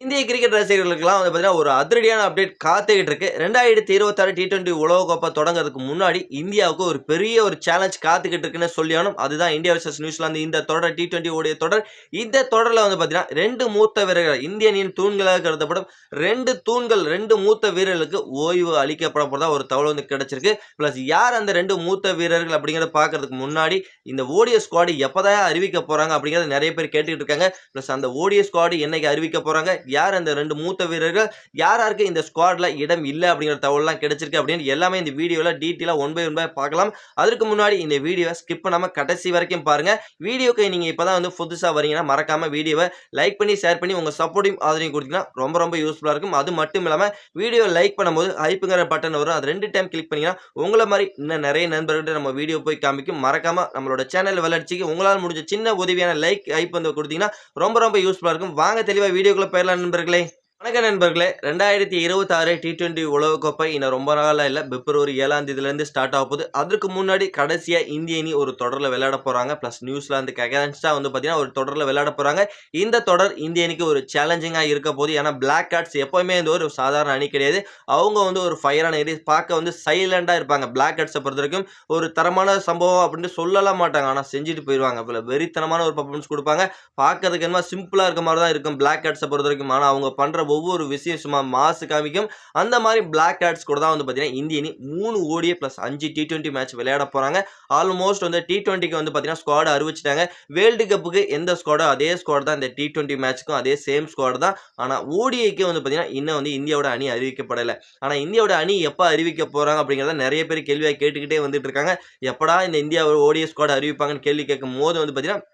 இந்திய கிரிக்கெட் ரசிகர்களுக்கெல்லாம் வந்து பார்த்தீங்கன்னா ஒரு அதிரடியான அப்டேட் காத்துக்கிட்டு இருக்கு ரெண்டாயிரத்தி இருபத்தாறு டி டுவெண்ட்டி உலகக்கோப்பை தொடங்குறதுக்கு முன்னாடி இந்தியாவுக்கு ஒரு பெரிய ஒரு சேலஞ்ச் காத்துக்கிட்டு இருக்குன்னு சொல்லியானும் அதுதான் இந்தியா வர்சஸ் நியூசிலாந்து. இந்த தொடர் டி டுவெண்ட்டி உடைய தொடர். இந்த தொடரில் வந்து பார்த்தீங்கன்னா ரெண்டு மூத்த வீரர்கள் இந்திய அணியின் தூண்களாக கருதப்படும் ரெண்டு தூண்கள் ரெண்டு மூத்த வீரர்களுக்கு ஓய்வு அளிக்கப்பட போகிறதா ஒரு தகவல் வந்து கிடைச்சிருக்கு. ப்ளஸ் யார் அந்த ரெண்டு மூத்த வீரர்கள் அப்படிங்கிறத பார்க்கறதுக்கு முன்னாடி இந்த ஓடிய ஸ்குவாடு எப்போதான் அறிவிக்க போகிறாங்க அப்படிங்கிறத நிறைய பேர் கேட்டுக்கிட்டு இருக்காங்க. ப்ளஸ் அந்த ஓடிய ஸ்குவாடு என்னைக்கு அறிவிக்க போகிறாங்க யார் அந்த ரெண்டு மூத்த வீரர்கள்? யார் யாருக்கு இந்த ஸ்குவாட்ல இடம் இல்லை அப்படிங்கிற தகவல்லாம் கிடைச்சிருக்கு அப்படின்னு எல்லாமே இந்த வீடியோவில் டீட்டெயிலாக ஒன் பை ஒன் பை பார்க்கலாம். அதற்கு முன்னாடி இந்த வீடியோவை ஸ்கிப் பண்ணாமல் கடைசி வரைக்கும் பாருங்க. வீடியோக்கு நீங்கள் இப்போ தான் வந்து புதுசாக வரீங்கன்னா மறக்காம வீடியோவை லைக் பண்ணி ஷேர் பண்ணி உங்கள் சப்போர்ட்டையும் ஆதரவையும் கொடுத்தீங்கன்னா ரொம்ப ரொம்ப யூஸ்ஃபுல்லாக இருக்கும். அது மட்டும் இல்லாமல் வீடியோ லைக் பண்ணும்போது ஹைப்புங்கிற பட்டன் வரும். அது ரெண்டு டைம் கிளிக் பண்ணீங்கன்னா உங்களை மாதிரி இன்னும் நிறைய நண்பர்கள்ட்ட நம்ம வீடியோ போய் காமிக்கும். மறக்காம நம்மளோட சேனல் வளர்ச்சிக்கு உங்களால் முடிஞ்ச சின்ன உதவியான லைக் ஹைப் வந்து கொடுத்தீங்கன்னா ரொம்ப ரொம்ப யூஸ்ஃபுல்லாக இருக்கும். வாங்க தெளிவாக வீடியோக்குள்ள போயிடலாம். நண்பர்களே. வணக்கம் நண்பர்களே. ரெண்டாயிரத்தி இருபத்தாறு டி டுவெண்ட்டி உலகக்கோப்பை இன்னும் ரொம்ப நாளாக இல்லை. பிப்ரவரி ஏழாம் தேதியிலேருந்து ஸ்டார்ட் ஆக போகுது. அதற்கு முன்னாடி கடைசியாக இந்திய அணி ஒரு தொடரில் விளையாட போகிறாங்க ப்ளஸ் நியூசிலாந்துக்கு அகேன்ஸ்டாக வந்து பார்த்தீங்கன்னா ஒரு தொடரில் விளையாட போகிறாங்க இந்த தொடர் இந்திய அணிக்கு ஒரு சேலஞ்சிங்காக இருக்க போது ஏன்னா பிளாக் கார்ட்ஸ் எப்போவுமே இந்த ஒரு சாதாரண அணி கிடையாது. அவங்க வந்து ஒரு ஃபயரான ஏரி பார்க்க வந்து சைலண்டாக இருப்பாங்க. பிளாக் கார்ட்ஸை பொறுத்த வரைக்கும் ஒரு தரமான சம்பவம் அப்படின்னு சொல்லலாம் மாட்டாங்க. ஆனால் செஞ்சுட்டு போயிடுவாங்க அதில் வெறித்தனமான ஒரு பர்ஃபார்மன்ஸ் கொடுப்பாங்க. பார்க்கறதுக்கு என்ன சிம்பிளாக இருக்க மாதிரி தான் இருக்கும் பிளாக் கார்ட்ஸை பொறுத்த வரைக்கும். ஆனால் அவங்க பண்ணுற ஒவ்வொரு விஷயம் சும்மா மாசு காமிக்கும். அந்த மாதிரி பிளாக் கேட்ஸ் கூட தான் வந்து பார்த்தீங்கன்னா இந்திய அணி மூணு ஓடியே ப்ளஸ் அஞ்சு டி டுவெண்ட்டி மேட்ச் விளையாட போகிறாங்க ஆல்மோஸ்ட் வந்து டி டுவெண்ட்டிக்கு வந்து பார்த்தீங்கன்னா ஸ்குவாட் அறிவிச்சிட்டாங்க. வேர்ல்டு கப்புக்கு எந்த ஸ்குவாடோ அதே ஸ்குவாட் தான். இந்த டி டுவெண்ட்டி மேட்ச்சுக்கும் அதே சேம் ஸ்குவாட் தான். ஆனால் ஓடிஐக்கு வந்து பார்த்தீங்கன்னா இன்னும் வந்து இந்தியாவோட அணி அறிவிக்கப்படலை. ஆனால் இந்தியாவோட அணி எப்போ அறிவிக்க போகிறாங்க அப்படிங்கிறத நிறைய பேர் கேள்வியாக கேட்டுக்கிட்டே வந்துட்டு இருக்காங்க. எப்படா இந்த இந்தியா ஓடிஐ ஸ்குவாட் அறிவிப்பாங்கன்னு கேள்வி கேட்கும் போது வந்து பார்த்தீங்கன்னா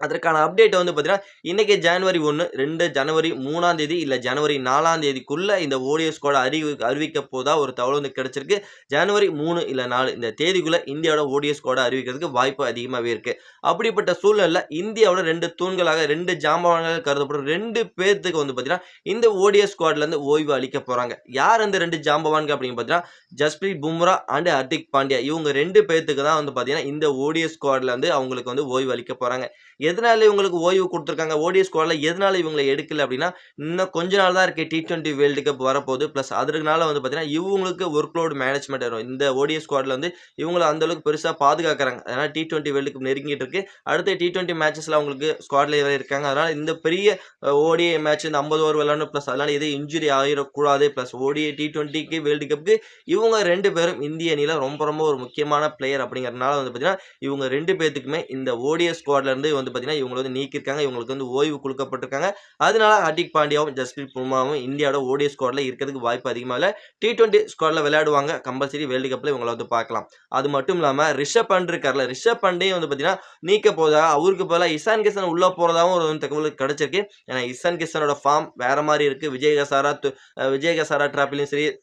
அதற்கான அப்டேட் வந்து பார்த்தீங்கன்னா இன்றைக்கி ஜனவரி ஒன்று ரெண்டு ஜனவரி மூணாம் தேதி இல்லை ஜனவரி நாலாம் தேதிக்குள்ளே இந்த ஓடிஎஸ் கூட அறிவி அறிவிக்க போதா ஒரு தகவல் வந்து கிடச்சிருக்கு. ஜனவரி மூணு இல்லை நாலு இந்த தேதிக்குள்ளே இந்தியாவோட ஓடிஎஸ் கூட அறிவிக்கிறதுக்கு வாய்ப்பு அதிகமாகவே இருக்குது அப்படிப்பட்ட சூழ்நிலையில் இந்தியாவோட ரெண்டு தூண்களாக ரெண்டு ஜாம்பவான்கள் கருதப்படும் ரெண்டு பேர்த்துக்கு வந்து பார்த்தீங்கன்னா இந்த ஓடிஎஸ் ஸ்குவாட்லேருந்து ஓய்வு அளிக்க போகிறாங்க யார் அந்த ரெண்டு ஜாம்பவான்கள் அப்படின்னு பார்த்தீங்கன்னா ஜஸ்பிரீத் பும்ரா அண்ட் ஹர்திக் பாண்டியா இவங்க ரெண்டு பேர்த்துக்கு தான் வந்து பார்த்தீங்கன்னா இந்த ஓடிஎஸ் ஸ்குவாட்லேருந்து அவங்களுக்கு வந்து ஓய்வு அளிக்க போகிறாங்க எதனால இவங்களுக்கு ஓய்வு கொடுத்துருக்காங்க? ஓடிஎஸ் ஸ்குவாடில் எதனால இவங்களை எடுக்கல அப்படின்னா இன்னும் கொஞ்ச நாள் தான் இருக்கு டி டுவெண்ட்டி வேர்ல்டு கப் வரப்போகுது. ப்ளஸ் அதனால வந்து பார்த்தீங்கன்னா இவங்களுக்கு ஒர்க் லோடு மேனேஜ்மெண்ட் வரும். இந்த ஓடிஎஸ் ஸ்குவாடில் வந்து இவங்களை அந்தளவுக்கு பெருசாக பாதுகாக்கிறாங்க. அதனால் டி டுவெண்ட்டி வேர்ல்டு கப் நெருங்கிட்டு இருக்கு. அடுத்த டி டுவெண்ட்டி மேட்சஸில் அவங்களுக்கு ஸ்குவாட்ல இருக்காங்க. அதனால் இந்த பெரிய ஓடிஐ மேட்ச் இந்த ஐம்பது ஓவர் விளையாடணும். ப்ளஸ் அதனால் எது இன்ஜுரி ஆகிடக்கூடாது ப்ளஸ் ஓடிஐ டி டுவெண்ட்டிக்கு வேர்ல்டு கப்புக்கு இவங்க ரெண்டு பேரும் இந்திய அணியில் ரொம்ப ரொம்ப ஒரு முக்கியமான பிளேயர் அப்படிங்கிறதுனால வந்து பார்த்தீங்கன்னா இவங்க ரெண்டு பேர்த்துக்குமே இந்த ஓடிஎஸ் ஸ்குவாட்லேருந்து வந்து பார்த்தீங்கன்னா இவங்களை வந்து நீக்கியிருக்காங்க. இவங்களுக்கு வந்து ஓய்வு கொடுக்கப்பட்டிருக்காங்க. அதனால ஹர்திக் பாண்டியாவும் ஜஸ்பிரீத் புர்மாவும் இந்தியாவோட ஓடிஎஸ் ஸ்குவாடில் இருக்கிறதுக்கு வாய்ப்பு அதிகமாக இல்லை. டி டுவெண்ட்டி ஸ்குவாடில் விளையாடுவாங்க. கம்பல்சரி வேர்ல்டு கப்பில் இவங்களை வந்து பார்க்கலாம். அது மட்டும் இல்லாமல் ரிஷப் பண்ட் இருக்கார்ல. ரிஷப் பண்டையும் வந்து பார்த்தீங்கன்னா நீக்க போதா? அவருக்கு பதிலாக இசான் கிஷன் உள்ளே போகிறதாவும் ஒரு தகவல் கிடைச்சிருக்கு. ஏன்னா இசான் கிஷனோட ஃபார்ம் வேற மாதிரி இருக்குது விஜய் ஹசாரா து- விஜய் ஹசாரா ட்ராப்பிலையும் சரி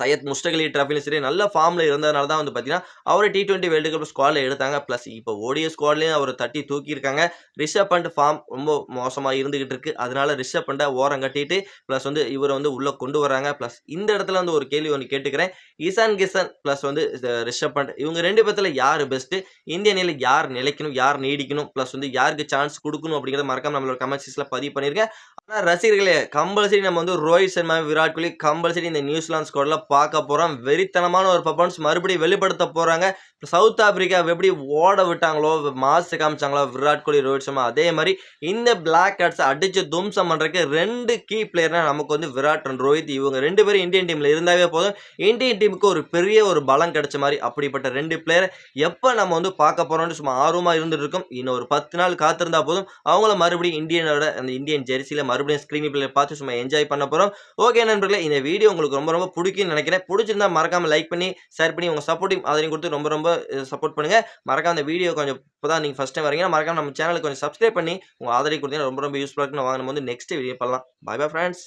சையத் முஸ்டக் அலி ட்ராஃபிலும் சரி நல்ல ஃபார்மில் இருந்ததுனால தான் வந்து பார்த்தீங்கன்னா அவரை டி டுவெண்ட்டி வேர்ல்டு கப் ஸ்குவாடில் எடுத்தாங்க. ப்ளஸ் இப்போ ஓடிய ஸ்குவாட்லேயும் அவர் தட்டி தூக்கியிருக்காங்க. ரிஷப் பண்ட் ஃபார்ம் ரொம்ப மோசமாக இருந்துகிட்டு இருக்கு. அதனால ரிஷப் பண்டை ஓரம் கட்டிட்டு ப்ளஸ் வந்து இவரை வந்து உள்ளே கொண்டு வராங்க ப்ளஸ் இந்த இடத்துல வந்து ஒரு கேள்வி ஒன்று கேட்டுக்கிறேன். இசான் கிஷன் ப்ளஸ் வந்து ரிஷப் பண்ட் இவங்க ரெண்டு பேர்த்தில் யார் பெஸ்ட்டு இந்திய அணியில் யார் நிலைக்கணும்? யார் நீடிக்கணும்? ப்ளஸ் வந்து யாருக்கு சான்ஸ் கொடுக்கணும் அப்படிங்கிறத மறக்காம நம்மளோட கமெண்ட்ஸில் பதிவு பண்ணியிருக்கேன் ஆனால் ரசிகர்களே கம்பல்சரி நம்ம வந்து ரோஹித் சர்மா விராட் கோலி கம்பல்சரி இந்த நியூசிலாந்து ஸ்குவாடில் பார்க்க போகிறோம் வெறித்தனமான ஒரு பர்ஃபார்மன்ஸ் மறுபடியும் வெளிப்படுத்த போகிறாங்க சவுத் ஆப்பிரிக்கா எப்படி ஓட விட்டாங்களோ மாசு காமிச்சாங்களோ விராட் கோலி ரோஹித் சர்மா அதே மாதிரி இந்த பிளாக் கேட்ஸை அடிச்சு தும்சம் பண்ணுறதுக்கு ரெண்டு கீ பிளேயர்னால் நமக்கு வந்து விராட் அண்ட் ரோஹித். இவங்க ரெண்டு பேரும் இந்தியன் டீமில் இருந்தாவே போதும். இந்தியன் டீமுக்கு ஒரு பெரிய ஒரு பலம் கிடைச்ச மாதிரி அப்படிப்பட்ட ரெண்டு பிளேயர் எப்போ நம்ம வந்து பார்க்க போகிறோம்னு சும்மா ஆர்வமாக இருந்துட்டு இருக்கோம். இன்னும் ஒரு பத்து நாள் காத்திருந்தா போதும். அவங்கள மறுபடியும் இந்தியனோட அந்த இந்தியன் ஜெர்சியில் மறுபடியும் ஸ்க்ரீன் பிளேயர் பார்த்து சும்மா என்ஜாய் பண்ண போகிறோம் ஓகே நண்பர்களே இந்த வீடியோ உங்களுக்கு ரொம்ப ரொம்ப பிடிக்கும் பிடிக்கும்னு நினைக்கிறேன். பிடிச்சிருந்தா மறக்காம லைக் பண்ணி ஷேர் பண்ணி உங்கள் சப்போர்ட்டிங் அதையும் கொடுத்து ரொம்ப ரொம்ப சப்போர்ட் பண்ணுங்க. மறக்காம அந்த வீடியோ கொஞ்சம் இப்போ தான் நீங்கள் ஃபஸ்ட் டைம் வரீங்கன்னா மறக்காம நம்ம சேனலுக்கு கொஞ்சம் சப்ஸ்கிரைப் பண்ணி உங்கள் ஆதரவு கொடுத்தீங்கன்னா ரொம்ப ரொம்ப யூஸ்ஃபுல்லாக இருக்குன்னு வாங்க நம்ம வந்து நெக்ஸ்ட் வீடியோ பண்ணலாம். Bye bye friends